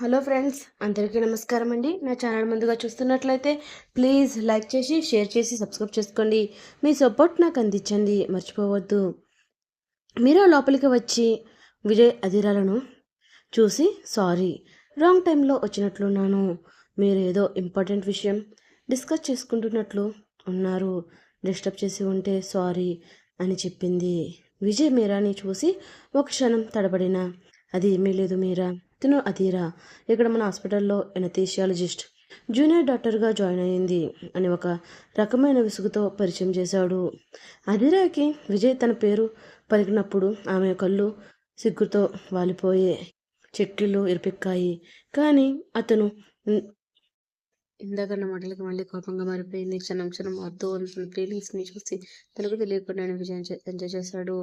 Hello friends అందరికీ నమస్కారం అండి. నా ఛానల్ ముందుగా చూస్తున్నట్లయితే ప్లీజ్ లైక్ చేసి షేర్ చేసి సబ్స్క్రైబ్ చేసుకోండి. మీ సపోర్ట్ నాకు అందించండి. మర్చిపోవద్దు. మీరు లోపలికి వచ్చి విజయ్ అధిరాలను చూసి సారీ రాంగ్ టైంలో వచ్చినట్లున్నాను. మీరు ఏదో ఇంపార్టెంట్ విషయం డిస్కస్ చేసుకుంటున్నట్లు ఉన్నారు. డిస్టర్బ్ చేసి ఉంటే సారీ అని చెప్పింది. విజయ్ మీరాని చూసి ఒక క్షణం తడబడిన అది ఏమీ లేదు మీరా? తిను అధీరా. ఇక్కడ మన హాస్పిటల్లో ఎనథీషియాలజిస్ట్ జూనియర్ డాక్టర్గా జాయిన్ అయింది అని ఒక రకమైన విసుగుతో పరిచయం చేశాడు. అధీరాకి విజయ్ తన పేరు పలికినప్పుడు ఆమె కళ్ళు సిగ్గుతో వాలిపోయే చెట్టిళ్ళు ఇరిపెక్కాయి. కానీ అతను ఇందాక నా మాటలకి మళ్ళీ కోపంగా మారిపోయింది. క్షణం క్షణం వద్దు అనుకున్న ఫీలింగ్స్ని చూసి తనకు తెలియకుండానే విజయ్ ఎంజాయ్ చేశాడు.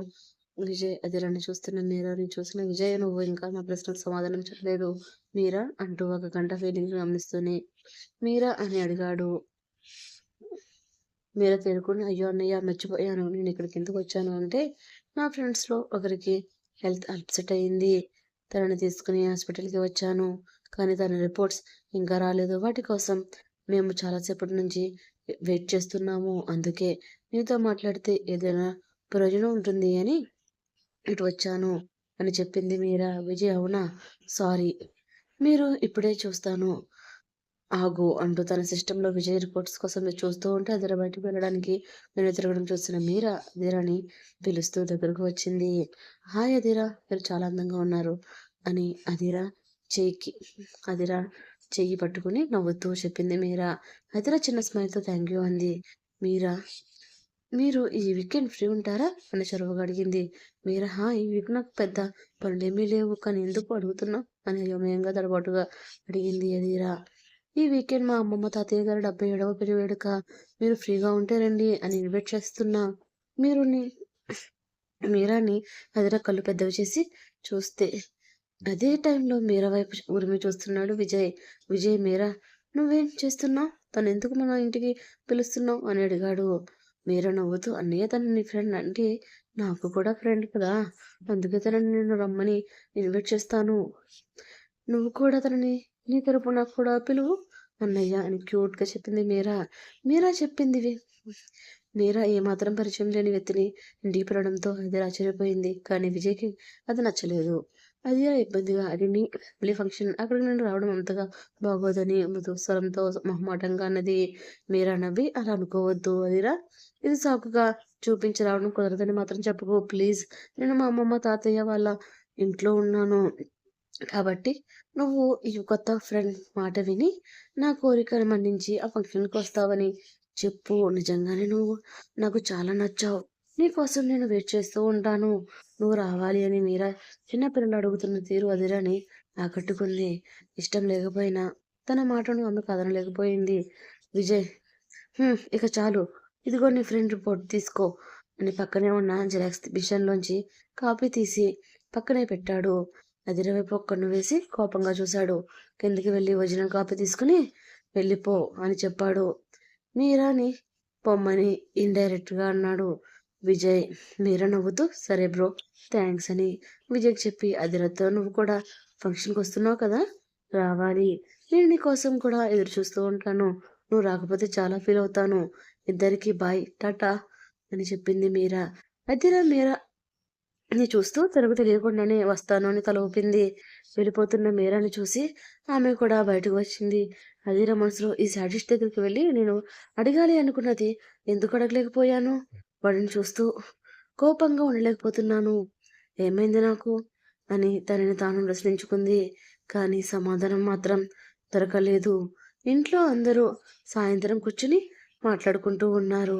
విజయ్ అదిరాన్ని చూస్తున్న మీరాని చూసిన విజయ్ నువ్వు ఇంకా నా ప్రశ్నకు సమాధానం చెప్పలేదు. మీరా? అంటూ ఒక గంట ఫీలింగ్ గమనిస్తూనే. మీరా? అని అడిగాడు. మీరా తేడుకుని అయ్యో అన్నయ్య మర్చిపోయాను. నేను ఇక్కడికి ఎందుకు వచ్చాను? అంటే నా ఫ్రెండ్స్లో ఒకరికి హెల్త్ అప్సెట్ అయింది. తనని తీసుకుని హాస్పిటల్కి వచ్చాను. కానీ తన రిపోర్ట్స్ ఇంకా రాలేదు. వాటి కోసం మేము చాలాసేపటి నుంచి వెయిట్ చేస్తున్నాము. అందుకే మీతో మాట్లాడితే ఏదైనా ప్రయోజనం ఉంటుంది అని ఇటు వచ్చాను అని చెప్పింది మీరా? విజయ్ అవునా? సారీ. మీరు ఇప్పుడే చూస్తాను. ఆగు అంటూ తన సిస్టంలో విజయ్ రిపోర్ట్స్ కోసం చూస్తూ ఉంటే అదిర బయటకు వెళ్ళడానికి నేను తిరగడం చూసిన మీరా? అదిరాని పిలుస్తూ దగ్గరకు వచ్చింది. హాయ్ అదిరా మీరు చాలా అందంగా ఉన్నారు అని అదిరా చెయ్యికి అదిరా చెయ్యి పట్టుకుని నవ్వుతూ చెప్పింది మీరా. అదిరా చిన్న స్మైల్తో థ్యాంక్ యూ అంది. మీరా మీరు ఈ వీకెండ్ ఫ్రీ ఉంటారా? అని చొరవగా అడిగింది. మీరా? హా ఈ వీక్ నాకు పెద్ద పనులేమీ లేవు. కానీ ఎందుకు అడుగుతున్నావు? అని అయోమయంగా తడబాటుగా అడిగింది అదిరా ఈ వీకెండ్ మా అమ్మమ్మ తాతయ్య గారు డెబ్బై ఏడవ పెళ్ళి వేడుక మీరు ఫ్రీగా ఉంటే రండి అని ఇన్వైట్ చేస్తున్నా. మీరు మీరాని అదిరా కళ్ళు పెద్దవి చేసి చూస్తే. అదే టైంలో మీరా వైపు ఉరిమి చూస్తున్నాడు విజయ్. విజయ్ మీరా నువ్వేం చేస్తున్నావు? తను ఎందుకు మన ఇంటికి పిలుస్తున్నావు? అని అడిగాడు. మీరా నవ్వుతూ అన్నయ్య తన నీ ఫ్రెండ్ అంటే నాకు కూడా ఫ్రెండ్ కదా. అందుకే తనని నేను రమ్మని ఇన్వైట్ చేస్తాను. నువ్వు కూడా తనని నీ తరపున కూడా పిలువు. అన్నయ్య అని క్యూట్గా చెప్పింది మీరా. మీరా చెప్పింది మీరా ఏమాత్రం పరిచయం లేని వ్యక్తిని ఇంటికి పిలవడంతో అది ఆశ్చర్యపోయింది. కానీ విజయ్కి అది నచ్చలేదు. అది ఇబ్బందిగా అది నీ పెళ్ళి ఫంక్షన్ అక్కడికి నేను రావడం అంతగా బాగోదని మృదు స్వరంతో మొహమాటంగా అన్నది. మీరా నవ్వి అలా అనుకోవద్దు అదిరా. ఇది సాకుగా చూపించి రావడం కుదరదని మాత్రం చెప్పుకో. ప్లీజ్ నేను మా అమ్మమ్మ తాతయ్య వాళ్ళ ఇంట్లో ఉన్నాను. కాబట్టి నువ్వు ఈ కొత్త ఫ్రెండ్ మాట విని నా కోరికను మన్నించి ఆ ఫంక్షన్కి వస్తావని చెప్పు. నిజంగానే నువ్వు నాకు చాలా నచ్చావు. నీకోసం నేను వెయిట్ చేస్తూ ఉంటాను. నువ్వు రావాలి అని మీరా చిన్నపిల్లలు అడుగుతున్న తీరు అదిరని ఆకట్టుకుంది. ఇష్టం లేకపోయినా తన మాటను ఆమె కదనలేకపోయింది. విజయ్ ఇక చాలు. ఇదిగో నీ ఫ్రెండ్ రిపోర్ట్ తీసుకో అని పక్కనే ఉన్న జిరాక్స్ మిషన్లోంచి కాపీ తీసి పక్కనే పెట్టాడు. అది ఇరవైపు ఒక్కను వేసి కోపంగా చూశాడు. కిందకి వెళ్ళి ఒరిజినల్ కాపీ తీసుకుని వెళ్ళిపో అని చెప్పాడు. మీరాని పొమ్మని ఇండైరెక్ట్గా అన్నాడు. విజయ్ మీరా నవ్వుతూ సరే బ్రో థ్యాంక్స్ అని విజయ్కి చెప్పి అదిరతో నువ్వు కూడా ఫంక్షన్కి వస్తున్నావు కదా? రావాలి. నేను నీ కోసం కూడా ఎదురు చూస్తూ ఉంటాను. నువ్వు రాకపోతే చాలా ఫీల్ అవుతాను. ఇద్దరికి బాయ్. టాటా అని చెప్పింది మీరా. అదిరా మీరా. నీ చూస్తూ తనకు తెలియకుండానే వస్తాను అని తల ఊపింది. వెళ్ళిపోతున్న మీరాని చూసి ఆమె కూడా బయటకు వచ్చింది. అదిరా మనసులో ఈ శాడిస్ట్ దగ్గరికి వెళ్ళి నేను అడగాలి అనుకున్నది. ఎందుకు అడగలేకపోయాను? వాడిని చూస్తూ కోపంగా ఉండలేకపోతున్నాను. ఏమైంది నాకు? అని తనని తాను ప్రశ్నించుకుంది. కానీ సమాధానం మాత్రం దొరకలేదు. ఇంట్లో అందరూ సాయంత్రం కూర్చుని మాట్లాడుకుంటూ ఉన్నారు.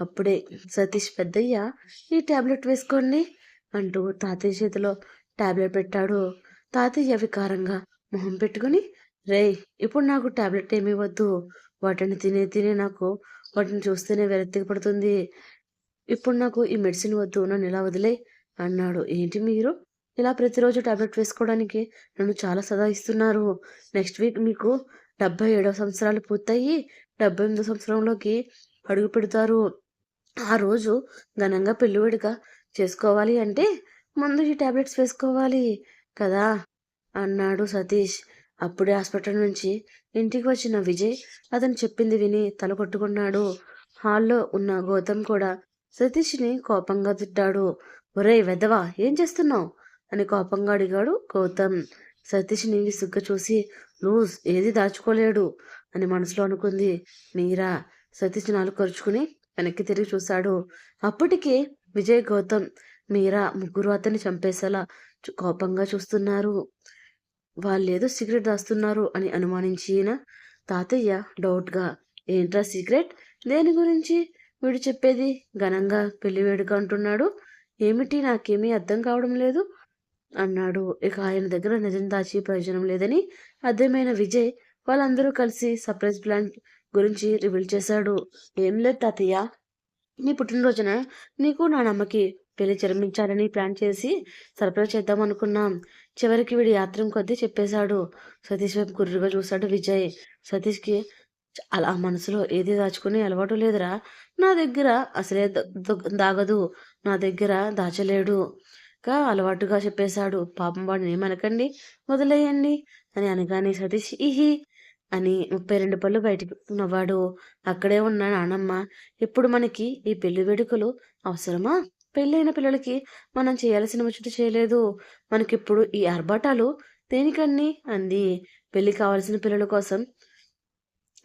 అప్పుడే సతీష్ పెద్దయ్య ఈ ట్యాబ్లెట్ వేసుకోండి అంటూ తాతయ్య చేతిలో ట్యాబ్లెట్ పెట్టాడు. తాతయ్య వికారంగా మొహం పెట్టుకుని రే ఇప్పుడు నాకు ట్యాబ్లెట్ ఏమీ వద్దు. వాటిని తినే తినే నాకు వాటిని చూస్తేనే విరక్తికి పడుతుంది. ఇప్పుడు నాకు ఈ మెడిసిన్ వద్దు నన్ను ఇలా వదిలే అన్నాడు. ఏంటి మీరు? ఇలా ప్రతిరోజు ట్యాబ్లెట్ వేసుకోవడానికి నన్ను చాలా సదా ఇస్తున్నారు. నెక్స్ట్ వీక్ మీకు డెబ్బై ఏడవ సంవత్సరాలు పూర్తయి డెబ్బై ఎనిమిదో సంవత్సరంలోకి అడుగు పెడతారు. ఆ రోజు ఘనంగా పెళ్ళివేడుక చేసుకోవాలి అంటే ముందు ఈ టాబ్లెట్స్ వేసుకోవాలి కదా అన్నాడు సతీష్. అప్పుడే హాస్పిటల్ నుంచి ఇంటికి వచ్చిన విజయ్ అతను చెప్పింది విని తల కొట్టుకున్నాడు. హాల్లో ఉన్న గౌతమ్ కూడా సతీష్ని కోపంగా తిట్టాడు. ఒరేయ్ వెదవా ఏం చేస్తున్నావు? అని కోపంగా అడిగాడు గౌతమ్. సతీష్ని విసుగ్గా చూసి నువ్వు ఏది దాచుకోలేడు అని మనసులో అనుకుంది మీరా. సతీష్ నాలుగు ఖర్చుకుని వెనక్కి తిరిగి చూశాడు. అప్పటికే విజయ్ గౌతమ్ మీరా ముగ్గురు అతన్ని చంపేసేలా కోపంగా చూస్తున్నారు. వాళ్ళేదో సిగరెట్ దాస్తున్నారు అని అనుమానించిన తాతయ్య డౌట్గా ఏంట్రా సీక్రెట్ దేని గురించి? వీడు చెప్పేది ఘనంగా పెళ్ళి వేడుక అంటున్నాడు. ఏమిటి? నాకేమీ అర్థం కావడం లేదు. అన్నాడు. ఇక ఆయన దగ్గర నిజం దాచి ప్రయోజనం లేదని అర్థమైన విజయ్ వాళ్ళందరూ కలిసి సర్ప్రైజ్ ప్లాన్ గురించి రివీల్ చేశాడు. ఏం లేదు తాతయ్య నీ పుట్టినరోజున నీకు నా నమ్మకి పెళ్ళి చర్మించాలని ప్లాన్ చేసి సర్ప్రైజ్ చేద్దాం అనుకున్నాం. చివరికి వీడి యాత్రం కొద్దీ చెప్పేశాడు. సతీష్ వైపు గుర్రుగా చూశాడు విజయ్. సతీష్కి అలా మనసులో ఏది దాచుకునే అలవాటు లేదురా. నా దగ్గర అసలే దాగదు. నా దగ్గర దాచలేడు. గా అలవాటుగా చెప్పేశాడు. పాపం వాడిని ఏమనకండి? వదిలేయండి అని అనగానే సతీష్ ఇహి అని ముప్పై రెండు పళ్ళు బయటికి నవ్వాడు. అక్కడే ఉన్న నానమ్మ ఇప్పుడు మనకి ఈ పెళ్ళి వేడుకలు అవసరమా? పెళ్ళైన పిల్లలకి మనం చేయాల్సిన ముచ్చట చేయలేదు. మనకిప్పుడు ఈ ఆర్భాటాలు దేనికన్నీ? అంది. పెళ్ళి కావాల్సిన పిల్లల కోసం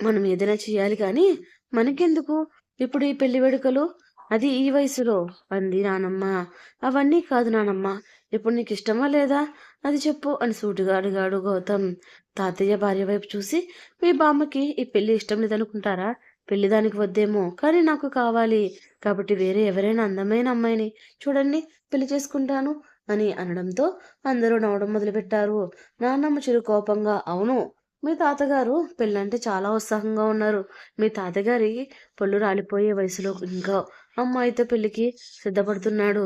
మనం ఏదైనా చేయాలి కానీ మనకెందుకు? ఇప్పుడు ఈ పెళ్ళి వేడుకలు అది ఈ వయసులో? అంది నానమ్మ. అవన్నీ కాదు నానమ్మ. ఇప్పుడు నీకు ఇష్టమా లేదా? అది చెప్పు అని సూటిగా అడిగాడు గౌతమ్. తాతయ్య భార్య వైపు చూసి మీ బామ్మకి ఈ పెళ్ళి ఇష్టం లేదనుకుంటారా? పెళ్ళి దానికి వద్దేమో కానీ నాకు కావాలి. కాబట్టి వేరే ఎవరైనా అందమైన అమ్మాయిని చూడండి పెళ్ళి చేసుకుంటాను అని అనడంతో అందరూ నవ్వడం మొదలుపెట్టారు. నాన్నమ్మ చిరు కోపంగా అవును మీ తాతగారు పెళ్ళంటే చాలా ఉత్సాహంగా ఉన్నారు. మీ తాతగారి పళ్ళు రాలిపోయే వయసులో ఇంకా అమ్మాయితో పెళ్ళికి సిద్ధపడుతున్నాడు.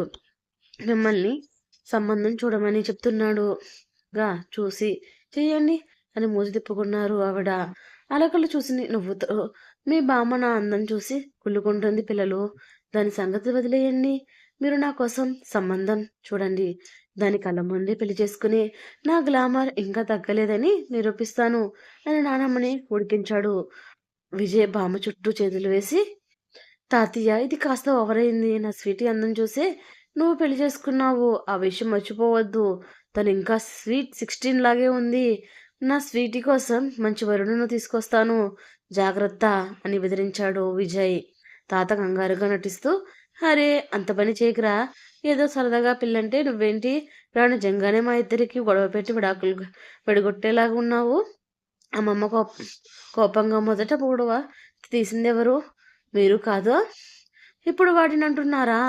మిమ్మల్ని సంబంధం చూడమని చెప్తున్నాడు. గా చూసి చెయ్యండి అని మూసి తిప్పుకున్నారు ఆవిడ. అలకలు చూసి నవ్వుతూ మీ బామ్మ నా అందం చూసి కుళ్ళుకుంటుంది పిల్లలు. దాని సంగతి వదిలేయండి. మీరు నా కోసం సంబంధం చూడండి. దాని కళ్ళ ముందే పెళ్ళి చేసుకుని నా గ్లామర్ ఇంకా తగ్గలేదని నిరూపిస్తాను అని నానమ్మని ఉడికించాడు. విజయ్ బామ్మ చుట్టూ చేతులు వేసి తాతయ్య ఇది కాస్త ఓవర్ అయింది నా స్వీటీ అందం చూసే నువ్వు పెళ్ళి చేసుకున్నావు. ఆ విషయం మర్చిపోవద్దు. తను ఇంకా స్వీట్ సిక్స్టీన్ లాగే ఉంది. నా స్వీటీ కోసం మంచి వరుణును తీసుకొస్తాను. జాగ్రత్త అని బెదిరించాడు విజయ్. తాత కంగారుగా నటిస్తూ అరే అంత పని చేయకురా. ఏదో సరదాగా పిల్లంటే నువ్వేంటి? రాను జంగానే మా ఇద్దరికి గొడవ పెట్టి విడాకులు విడగొట్టేలాగా ఉన్నావు. అమ్మమ్మ కోప కోపంగా మొదట గొడవ తీసిందెవరు? మీరు కాదు? ఇప్పుడు వాటిని అంటున్నారా?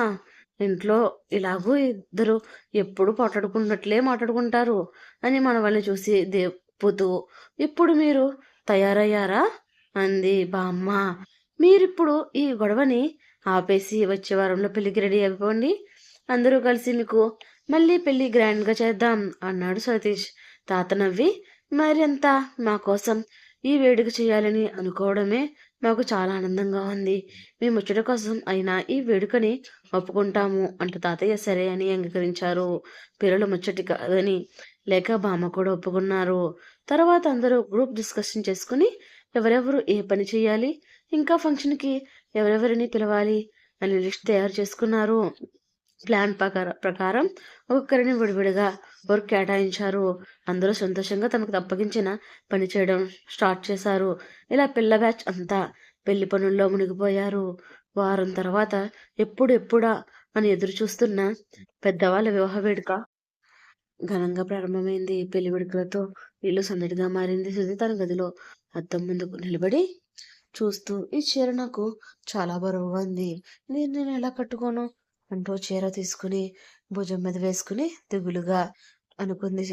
ఇంట్లో ఇలాగూ ఇద్దరు ఎప్పుడు మాట్లాడుకున్నట్లే మాట్లాడుకుంటారు అని మన వాళ్ళని చూసి దేపుతూ ఇప్పుడు మీరు తయారయ్యారా? అంది బామ్మ. మీరిప్పుడు ఈ గొడవని ఆపేసి వచ్చే వారంలో పెళ్ళికి రెడీ అయిపోండి. అందరూ కలిసి మీకు మళ్ళీ పెళ్ళి గ్రాండ్గా చేద్దాం అన్నాడు సతీష్. తాత నవ్వి మరింత మా కోసం ఈ వేడుక చేయాలని అనుకోవడమే మాకు చాలా ఆనందంగా ఉంది. మేము ముచ్చట కోసం అయినా ఈ వేడుకని ఒప్పుకుంటాము అంటూ తాతయ్య సరే అని అంగీకరించారు. పిల్లలు ముచ్చటి కాదని లేక బామ్మ కూడా ఒప్పుకున్నారు. తర్వాత అందరూ గ్రూప్ డిస్కషన్ చేసుకుని ఎవరెవరు ఏ పని చేయాలి ఇంకా ఫంక్షన్కి ఎవరెవరిని పిలవాలి అని లిస్ట్ తయారు చేసుకున్నారు. ప్లాన్ ప్రకారం ప్రకారం ఒక్కొక్కరిని విడివిడిగా వర్క్ కేటాయించారు. అందరూ సంతోషంగా తమకు అప్పగించిన పని చేయడం స్టార్ట్ చేశారు. ఇలా పిల్ల బ్యాచ్ అంతా పెళ్ళి పనుల్లో మునిగిపోయారు. వారం తర్వాత ఎప్పుడు ఎప్పుడా అని ఎదురు చూస్తున్న పెద్దవాళ్ళ వివాహ వేడుక ఘనంగా ప్రారంభమైంది. పెళ్ళి వేడుకలతో ఇల్లు సందడిగా మారింది. సుధి తన గదిలో అద్దం ముందుకు నిలబడి చూస్తూ ఈ చీర నాకు చాలా బరువుగా ఉంది. నేను నేను ఎలా కట్టుకోను? అంటూ చీర తీసుకుని భుజం మీద వేసుకుని దిగులుగా అనుకుంది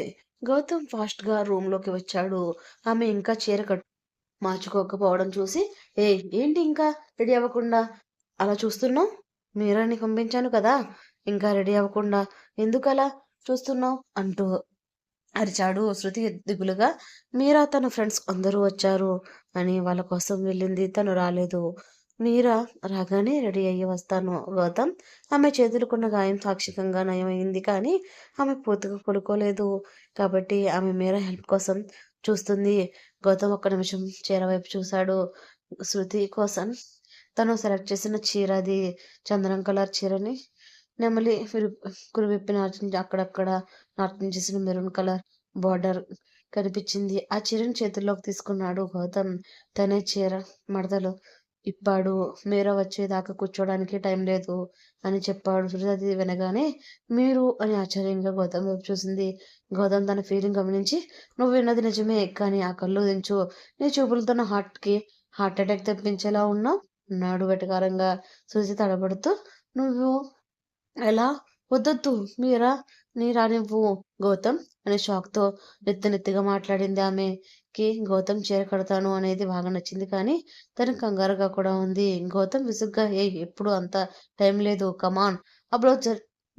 గౌతమ్ ఫాస్ట్గా రూమ్లోకి వచ్చాడు. ఆమె ఇంకా చీర కట్టు మార్చుకోకపోవడం చూసి ఏ ఏంటి ఇంకా రెడీ అవ్వకుండా? అలా చూస్తున్నావు? మీరాన్ని పంపించాను కదా. ఇంకా రెడీ అవ్వకుండా ఎందుకలా చూస్తున్నావు? అంటూ అరిచాడు. శృతి దిగులుగా మీరా తన ఫ్రెండ్స్ అందరూ వచ్చారు అని వాళ్ళ కోసం వెళ్ళింది. తను రాలేదు. మీరా రాగానే రెడీ అయ్యి వస్తాను. గౌతమ్ ఆమె చేతులుకున్న గాయం సాక్షికంగా నయమైంది కానీ ఆమె పూర్తిగా కొడుకోలేదు కాబట్టి ఆమె మీరా హెల్ప్ కోసం చూస్తుంది. గౌతమ్ ఒక్క నిమిషం చీర వైపు చూశాడు. శృతి కోసం తను సెలెక్ట్ చేసిన చీర అది. చందనం కలర్ చీరని నెమలి కురివిప్పిన అక్కడక్కడ నాట్యం చేసిన మెరూన్ కలర్ బార్డర్ కనిపించింది. ఆ చీరను చేతుల్లోకి తీసుకున్నాడు గౌతమ్. తనే చీర మడతలు ఇప్పాడు. మీరా వచ్చేదాకా కూర్చోడానికి టైం లేదు అని చెప్పాడు సుజాతి వినగానే. మీరు అని ఆశ్చర్యంగా గౌతమ్ వైపు చూసింది. గౌతమ్ తన ఫీలింగ్ గమనించి నువ్వు విన్నది నిజమే కానీ ఆ కళ్ళు దించు. నీ చూపులతో నా హార్ట్కి హార్ట్ అటాక్ తెప్పించేలా ఉన్నావు అన్నాడు వెటకారంగా సుజి తడబడుతూ. నువ్వు ఎలా వద్దొద్దు. మీరా? నీ రానివ్వు గౌతమ్ అని షాక్తో నెత్తి నెత్తిగా మాట్లాడింది ఆమెకి. గౌతమ్ చీర కడతాను అనేది బాగా నచ్చింది కానీ తను కంగారుగా కూడా ఉంది. గౌతమ్ విసుగ్గా ఏ ఎప్పుడు అంత టైం లేదు. కమాన్ అప్పుడు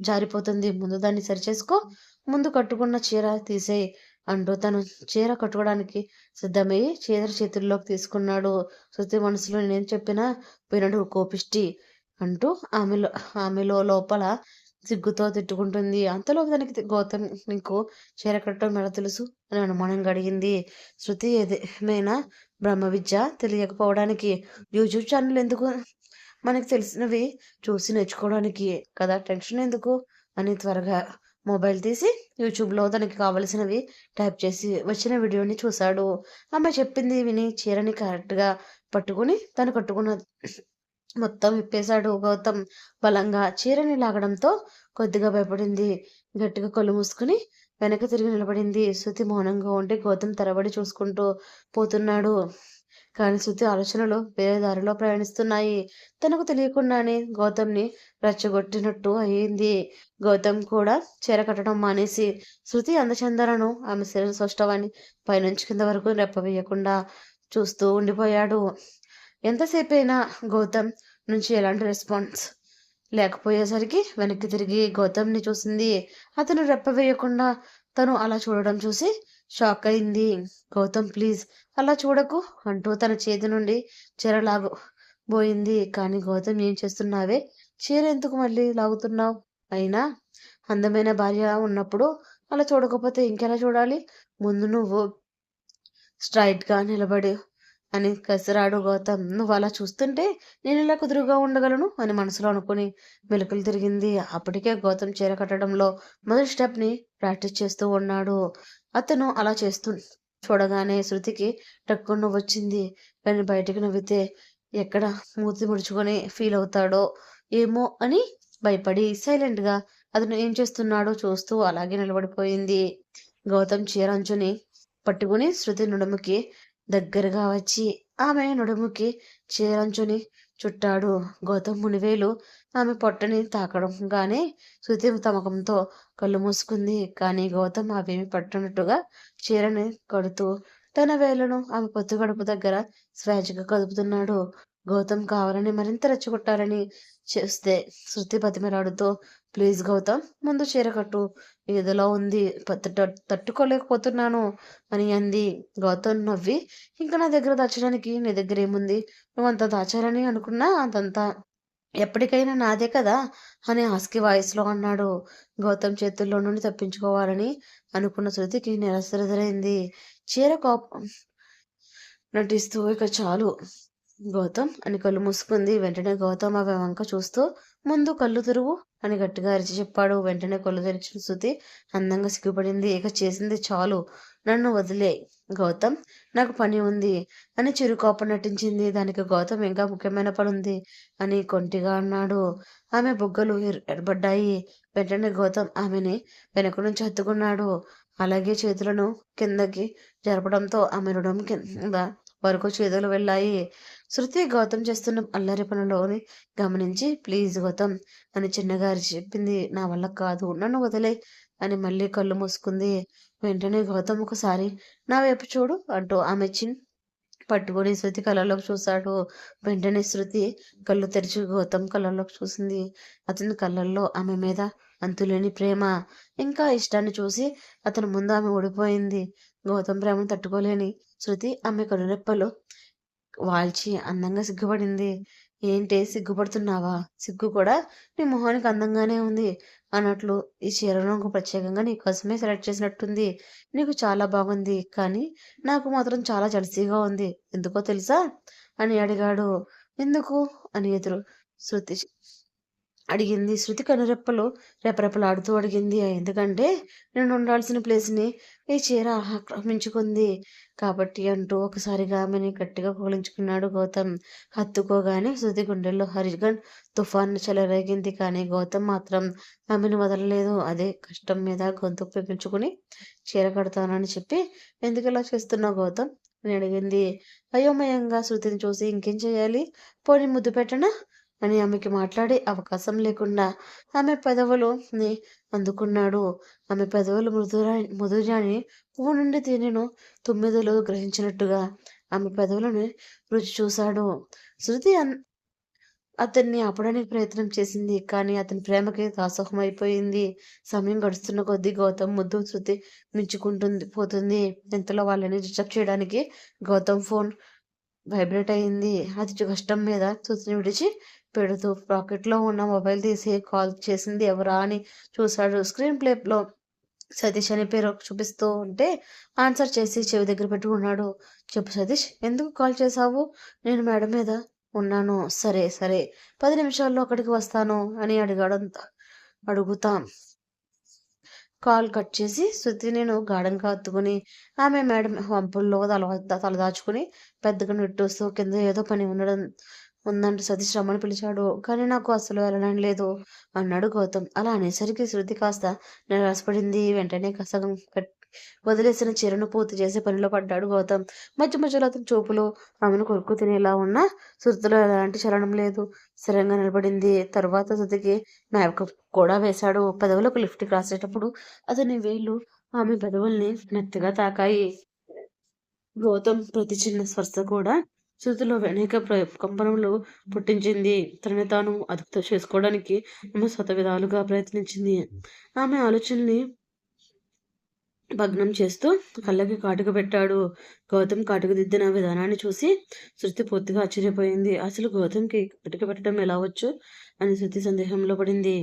జారిపోతుంది. ముందు దాన్ని సరిచేసుకో. ముందు కట్టుకున్న చీర తీసేయి అంటూ తను చీర కట్టుకోవడానికి సిద్ధమయ్యి చీర చేతుల్లోకి తీసుకున్నాడు. శృతి మనసులో నేను చెప్పినా వినడు కోపిష్టి అంటూ ఆమెలో ఆమెలో లోపల సిగ్గుతో తిట్టుకుంటుంది. అంతలో దానికి గౌతమ్ నీకు చీర కట్టడం ఎలా తెలుసు? అని అనుమానం గడిగింది శృతి ఏదేమైనా బ్రహ్మ విద్య తెలియకపోవడానికి యూట్యూబ్ ఛానల్ ఎందుకు మనకి తెలిసినవి చూసి నేర్చుకోవడానికి కదా? టెన్షన్ ఎందుకు? అని త్వరగా మొబైల్ తీసి యూట్యూబ్లో తనకి కావలసినవి టైప్ చేసి వచ్చిన వీడియోని చూశాడు. ఆమె చెప్పింది విని చీరని కరెక్ట్గా పట్టుకుని తను కట్టుకున్న మొత్తం విప్పేశాడు గౌతమ్. బలంగా చీరని లాగడంతో కొద్దిగా భయపడింది. గట్టిగా కళ్ళు మూసుకుని వెనక తిరిగి నిలబడింది. శృతి మౌనంగా ఉండి గౌతమ్ తరబడి చూసుకుంటూ పోతున్నాడు. కానీ శృతి ఆలోచనలు వేరే దారిలో ప్రయాణిస్తున్నాయి. తనకు తెలియకుండానే గౌతమ్ని రెచ్చగొట్టినట్టు అయ్యింది గౌతమ్ కూడా చీర కట్టడం మానేసి శృతి అందచందలను ఆమె శరీర సౌష్టవాన్ని పైనుంచి కింద వరకు రెప్పవేయకుండా చూస్తూ ఉండిపోయాడు. ఎంతసేపు అయినా గౌతమ్ నుంచి ఎలాంటి రెస్పాన్స్ లేకపోయేసరికి వెనక్కి తిరిగి గౌతమ్ని చూసింది. అతను రెప్ప వేయకుండా తను అలా చూడడం చూసి షాక్ అయింది. గౌతమ్ ప్లీజ్ అలా చూడకు అంటూ తన చేతి నుండి చీర లాగు పోయింది కానీ గౌతమ్ ఏం చేస్తున్నావే? చీర ఎందుకు మళ్ళీ లాగుతున్నావు? అయినా అందమైన భార్య ఉన్నప్పుడు అలా చూడకపోతే ఇంకెలా చూడాలి? ముందు నువ్వు స్ట్రైట్గా నిలబడి అని కసిరాడు గౌతమ్. నువ్వు అలా చూస్తుంటే నేను ఇలా కుదురుగా ఉండగలను? అని మనసులో అనుకుని మెలకులు తిరిగింది. అప్పటికే గౌతమ్ చీర కట్టడంలో మొదటి స్టెప్ని ప్రాక్టీస్ చేస్తూ ఉన్నాడు. అతను అలా చేస్తూ చూడగానే శృతికి టక్కున వచ్చింది కానీ బయటకు నవ్వితే ఎక్కడ మూతి ముడుచుకొని ఫీల్ అవుతాడో ఏమో అని భయపడి సైలెంట్గా అతను ఏం చేస్తున్నాడో చూస్తూ అలాగే నిలబడిపోయింది. గౌతమ్ చీర అంచుని పట్టుకుని శృతి నుడుముకి దగ్గరగా వచ్చి ఆమె నడుముకి చీరంచుని చుట్టాడు. గౌతమ్ మునివేలు ఆమె పొట్టని తాకడంగానే శృతి తమకంతో కళ్ళు మూసుకుంది. కానీ గౌతమ్ అవేమి పట్టనట్టుగా చీరని కడుతూ తన వేలను ఆమె పొత్తు గడుపు దగ్గర స్వేచ్ఛగా కదుపుతున్నాడు. గౌతమ్ కావాలని మరింత రెచ్చగొట్టాలని చేస్తే శృతి బతిమలాడుతూ ప్లీజ్ గౌతమ్ ముందు చీర కట్టు. ఏదోలా ఉంది. తట్టుకోలేకపోతున్నాను అని అంది గౌతమ్ నవ్వి. ఇంకా నా దగ్గర దాచడానికి నీ దగ్గర ఏముంది? నువ్వు అంత దాచాలని అనుకున్నా అదంతా ఎప్పటికైనా నాదే కదా అని ఆస్కి వాయిస్లో అన్నాడు. గౌతమ్ చేతుల్లో నుండి తప్పించుకోవాలని అనుకున్న శృతికి నిరాశరైంది చీర కోపం నటిస్తూ ఇక చాలు. గౌతమ్ అని కళ్ళు మూసుకుంది. వెంటనే గౌతమ్ ఆమె వంక చూస్తూ ముందు కళ్ళు తిరుగు అని గట్టిగా అరిచి చెప్పాడు. వెంటనే కళ్ళు తెరిచిన శృతి అందంగా సిగ్గుపడింది. ఇక చేసింది చాలు. నన్ను వదిలే గౌతమ్. నాకు పని ఉంది అని చిరుకోపం నటించింది. దానికి గౌతమ్ ఇంకా ముఖ్యమైన పని ఉంది అని కొంటిగా అన్నాడు. ఆమె బుగ్గలు ఎడబడ్డాయి వెంటనే గౌతమ్ ఆమెని వెనక నుంచి హత్తుకున్నాడు. అలాగే చేతులను కిందకి జరపడంతో ఆమె రుణం కింద వరకు చేతులు వెళ్ళాయి. శృతి గౌతమ్ చేస్తున్న అల్లరి పనులోని గమనించి ప్లీజ్ గౌతమ్ అని చిన్నగారి చెప్పింది. నా వల్ల కాదు. నన్ను వదిలే. అని మళ్ళీ కళ్ళు మూసుకుంది. వెంటనే గౌతమ్ ఒకసారి నా వైపు చూడు అంటూ ఆమె చిన్ పట్టుకొని శృతి కళ్ళలోకి చూశాడు. వెంటనే శృతి కళ్ళు తెరిచి గౌతమ్ కళ్ళలోకి చూసింది. అతని కళ్ళల్లో ఆమె మీద అంతులేని ప్రేమ. ఇంకా ఇష్టాన్ని చూసి అతని ముందు ఆమె ఓడిపోయింది. గౌతమ్ ప్రేమను తట్టుకోలేని శృతి ఆమె కనురెప్పలు వాల్చి అందంగా సిగ్గుపడింది. ఏంటి సిగ్గుపడుతున్నావా? సిగ్గు కూడా నీ మొహానికి అందంగానే ఉంది అన్నట్లు ఈ చీరను ప్రత్యేకంగా నీ కోసమే సెలెక్ట్ చేసినట్టుంది. నీకు చాలా బాగుంది కానీ నాకు మాత్రం చాలా జలసీగా ఉంది. ఎందుకో తెలుసా? అని అడిగాడు. ఎందుకు? అని ఎదురు శృతి అడిగింది. శృతి కనురెప్పలు రెపరెపలాడుతూ అడిగింది. ఎందుకంటే నేను ఉండాల్సిన ప్లేస్ని ఈ చీర ఆక్రమించుకుంది కాబట్టి అంటూ ఒకసారిగా ఆమెని గట్టిగా కోలించుకున్నాడు గౌతమ్. హత్తుకోగానే శృతి గుండెల్లో హరిగన్ తుఫాన్ చెలరేగింది కానీ గౌతమ్ మాత్రం ఆమెను వదలలేదు. అదే కష్టం మీద గొంతు పెంచుకుని చీర కడతానని చెప్పి ఎందుకు ఇలా చేస్తున్నావు గౌతమ్? అని అడిగింది. అయోమయంగా శృతిని చూసి ఇంకేం చేయాలి? పోనీ ముద్దు పెట్టనా? అని ఆమెకి మాట్లాడే అవకాశం లేకుండా ఆమె పెదవులుని అందుకున్నాడు. ఆమె పెదవులు మృదురా మధురాని పువ్వు నుండి తేనెను తొమ్మిదిలో గ్రహించినట్టుగా ఆమె పెదవులను రుచి చూశాడు. శృతి అతన్ని ఆపడానికి ప్రయత్నం చేసింది కానీ అతని ప్రేమకి దాసోహమైపోయింది. సమయం గడుస్తున్న కొద్దీ గౌతమ్ ముద్దు శృతి మించుకుంటుంది పోతుంది. ఇంతలో వాళ్ళని డిస్టర్బ్ చేయడానికి గౌతమ్ ఫోన్ వైబ్రేట్ అయింది అది కష్టం మీద చూసి విడిచి పెడుతూ పాకెట్లో ఉన్న మొబైల్ తీసి కాల్ చేసింది ఎవరా అని చూశాడు. స్క్రీన్ ప్లేలో సతీష్ అనే పేరు చూపిస్తూ ఉంటే ఆన్సర్ చేసి చెవి దగ్గర పెట్టుకున్నాడు. చెప్పు సతీష్ ఎందుకు కాల్ చేశావు? నేను మేడం మీద ఉన్నాను. సరే సరే పది నిమిషాల్లో అక్కడికి వస్తాను అని అడిగాడు అడుగుతాం. కాల్ కట్ చేసి శృతి నేను గాఢంగా హత్తుకుని ఆమె మేడం వంపుల్లో తల తలదాచుకుని పెద్దగా నెట్టూస్తూ కింద ఏదో పని ఉండడం ఉందంటూ సతీష్ రమ్మని పిలిచాడు. కానీ నాకు అసలు వెళ్ళడం లేదు అన్నాడు గౌతమ్. అలా అనేసరికి శృతి కాస్త నిరాశపడింది. వెంటనే కసగం వదిలేసిన చీరను పూర్తి చేసే పనిలో పడ్డాడు గౌతమ్. మధ్య మధ్యలో అతని చూపులో ఆమెను కొరుకు తినేలా ఉన్నా శృతిలో ఎలాంటి చలనం లేదు. స్థిరంగా నిలబడింది. తర్వాత శృతికి మేకప్ కూడా వేశాడు. పెదవులకు లిఫ్ట్ రాసేటప్పుడు అతని వేళ్ళు ఆమె పెదవుల్ని మెత్తగా తాకాయి. గౌతమ్ ప్రతి చిన్న స్పర్శ కూడా శృతిలో అనేక కంపనములు పుట్టించింది. తనని తాను అదుపుతో చేసుకోవడానికి ఆమె స్వత విధాలుగా ప్రయత్నించింది. ఆమె ఆలోచనని భగ్నం చేస్తూ కళ్ళకి కాటుక పెట్టాడు. గౌతమ్ కాటుక దిద్దిన విధానాన్ని చూసి శృతి పూర్తిగా ఆశ్చర్యపోయింది. అసలు గౌతమ్కి కాటుక పెట్టడం ఎలా వచ్చు? అని శృతి సందేహంలో పడింది.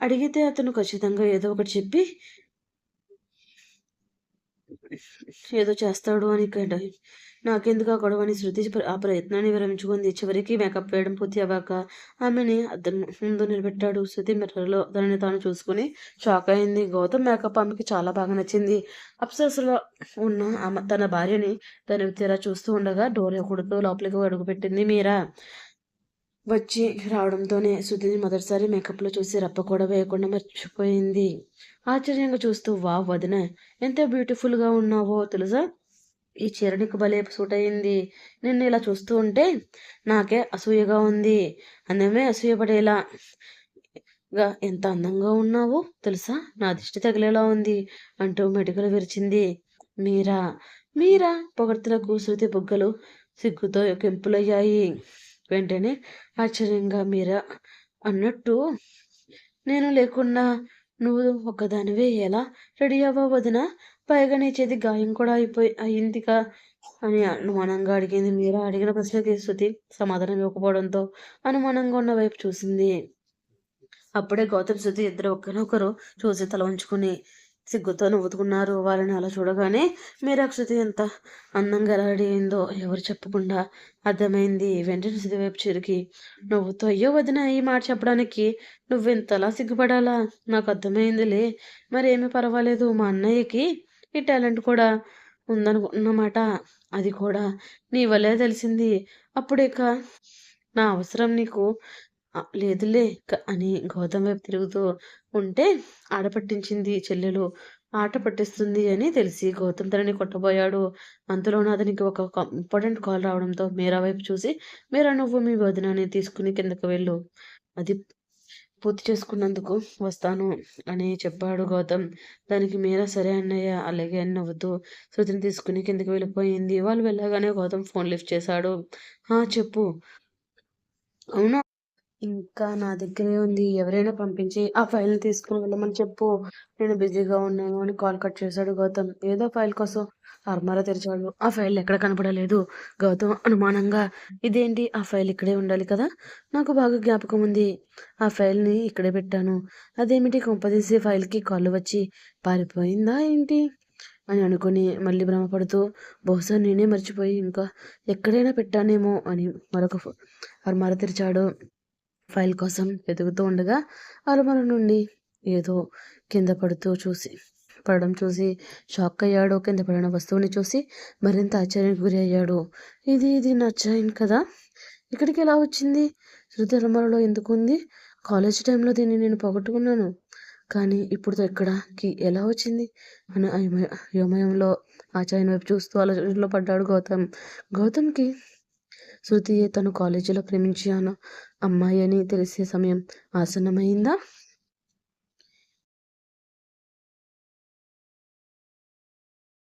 అడిగితే అతను ఖచ్చితంగా ఏదో ఒకటి చెప్పి ఏదో చేస్తాడు అని నాకెందుకు ఆ గొడవని శృతి ఆ ప్రయత్నాన్ని విరమించుకుంది. చివరికి మేకప్ వేయడం పూర్తి అవ్వాక ఆమెని అద్దం ముందు నిలబెట్టాడు. శృతి మిర్రర్లో తనని తాను చూసుకుని షాక్ అయింది. గౌతమ్ మేకప్ ఆమెకి చాలా బాగా నచ్చింది. అప్సరస్లో ఉన్న ఆమె తన భార్యని తన తీరా చూస్తూ ఉండగా డోర్ కొడుతూ లోపలికి అడుగుపెట్టింది మీరా? వచ్చి రావడంతోనే సుధీని మొదటిసారి మేకప్లో చూసి రప్ప కూడా వేయకుండా మర్చిపోయింది. ఆశ్చర్యంగా చూస్తూ వా వదిన ఎంత బ్యూటిఫుల్గా ఉన్నావో తెలుసా? ఈ చీర నీకు భలే సూట్ అయింది నిన్ను ఇలా చూస్తూ ఉంటే నాకే అసూయగా ఉంది. అందమే అసూయపడేలా గా ఎంత అందంగా ఉన్నావు తెలుసా? నా దిష్టి తగిలేలా ఉంది అంటూ మెడికలు విరిచింది మీరా. మీరా పొగడ్తలకు శృతి బుగ్గలు సిగ్గుతో కెంపులయ్యాయి. వెంటనే ఆశ్చర్యంగా మీరా? అన్నట్టు నేను లేకున్నా నువ్వు ఒక్కదానివే ఎలా? రెడీ అవ్వ వదిన? పైగా నీ చేతి గాయం కూడా అయిపోయి అయిందిగా అని అనుమానంగా అడిగింది మీరా. అడిగిన ప్రశ్నకి శృతి సమాధానం ఇవ్వకపోవడంతో అనుమానంగా ఉన్న వైపు చూసింది. అప్పుడే గౌతమ్ శృతి ఇద్దరు ఒకరినొకరు చూసి తల ఉంచుకుని సిగ్గుతో నవ్వుతున్నారు. వాళ్ళని అలా చూడగానే మీరాక్షతి ఎంత అందంగా రెడీ అయిందో ఎవరు చెప్పకుండా అర్థమైంది. వెంటనే సిద్ధివైపు వైపు చిరికి నవ్వుతో అయ్యో వదిన ఈ మాట చెప్పడానికి నువ్వెంతలా సిగ్గుపడాలా? నాకు అర్థమైందిలే. మరేమీ పర్వాలేదు. మా అన్నయ్యకి ఈ టాలెంట్ కూడా ఉందనుకున్నమాట. అది కూడా నీ వల్లే తెలిసింది. అప్పుడేక నా అవసరం నీకు లేదులే. అని గౌతమ్ వైపు తిరుగుతూ ఉంటే ఆట పట్టించింది చెల్లెలు. ఆట పట్టిస్తుంది అని తెలిసి గౌతమ్ తనని కొట్టబోయాడు. అంతలోనే అతనికి ఒక ఇంపార్టెంట్ కాల్ రావడంతో మీరా వైపు చూసి మీరా నువ్వు మీ వదినని తీసుకుని కిందకు వెళ్ళు. అది పూర్తి చేసుకున్నందుకు వస్తాను అని చెప్పాడు గౌతమ్. దానికి మీరా సరే అన్నయ్య అలాగే అని నవ్వుతూ శృతిని తీసుకుని కిందకి వెళ్ళిపోయింది. వాళ్ళు వెళ్ళగానే గౌతమ్ ఫోన్ లిఫ్ట్ చేశాడు. చెప్పు. అవునా? ఇంకా నా దగ్గరే ఉంది. ఎవరైనా పంపించి ఆ ఫైల్ని తీసుకుని వెళ్ళమని చెప్పు. నేను బిజీగా ఉన్నాను అని కాల్ కట్ చేశాడు గౌతమ్. ఏదో ఫైల్ కోసం అర్మారా తెరిచాడు ఆ ఫైల్ ఎక్కడ కనపడలేదు. గౌతమ్ అనుమానంగా ఇదేంటి? ఆ ఫైల్ ఇక్కడే ఉండాలి కదా? నాకు బాగా జ్ఞాపకం ఉంది. ఆ ఫైల్ని ఇక్కడే పెట్టాను. అదేమిటి? కొంపదీసి ఫైల్కి కాళ్ళు వచ్చి పారిపోయిందా ఏంటి? అని అనుకుని మళ్ళీ భ్రమపడుతూ బహుశా నేనే మర్చిపోయి ఇంకా ఎక్కడైనా పెట్టానేమో అని మరొక అర్మార అర్మారా తెరిచాడు. ఫైల్ కోసం వెతుకుతూ ఉండగా అలమర నుండి ఏదో కింద పడుతూ చూసి పడడం చూసి షాక్ అయ్యాడు కింద పడిన వస్తువుని చూసి మరింత ఆశ్చర్యానికి గురి అయ్యాడు. ఇది ఇది నా చైన్ కదా? ఇక్కడికి ఎలా వచ్చింది? శృతి అలమరలో ఎందుకు ఉంది? కాలేజ్ టైంలో దీన్ని నేను పోగొట్టుకున్నాను. కానీ ఇప్పుడు ఎక్కడకి ఎలా వచ్చింది? అని అయోమయ- అయోమయంలో ఆ చైన్ వైపు చూస్తూ ఆలోచనలో పడ్డాడు గౌతమ్. గౌతమ్కి శృతి తను కాలేజీలో ప్రేమించాను. అమ్మాయి అని తెలిసే సమయం ఆసన్నమైందా?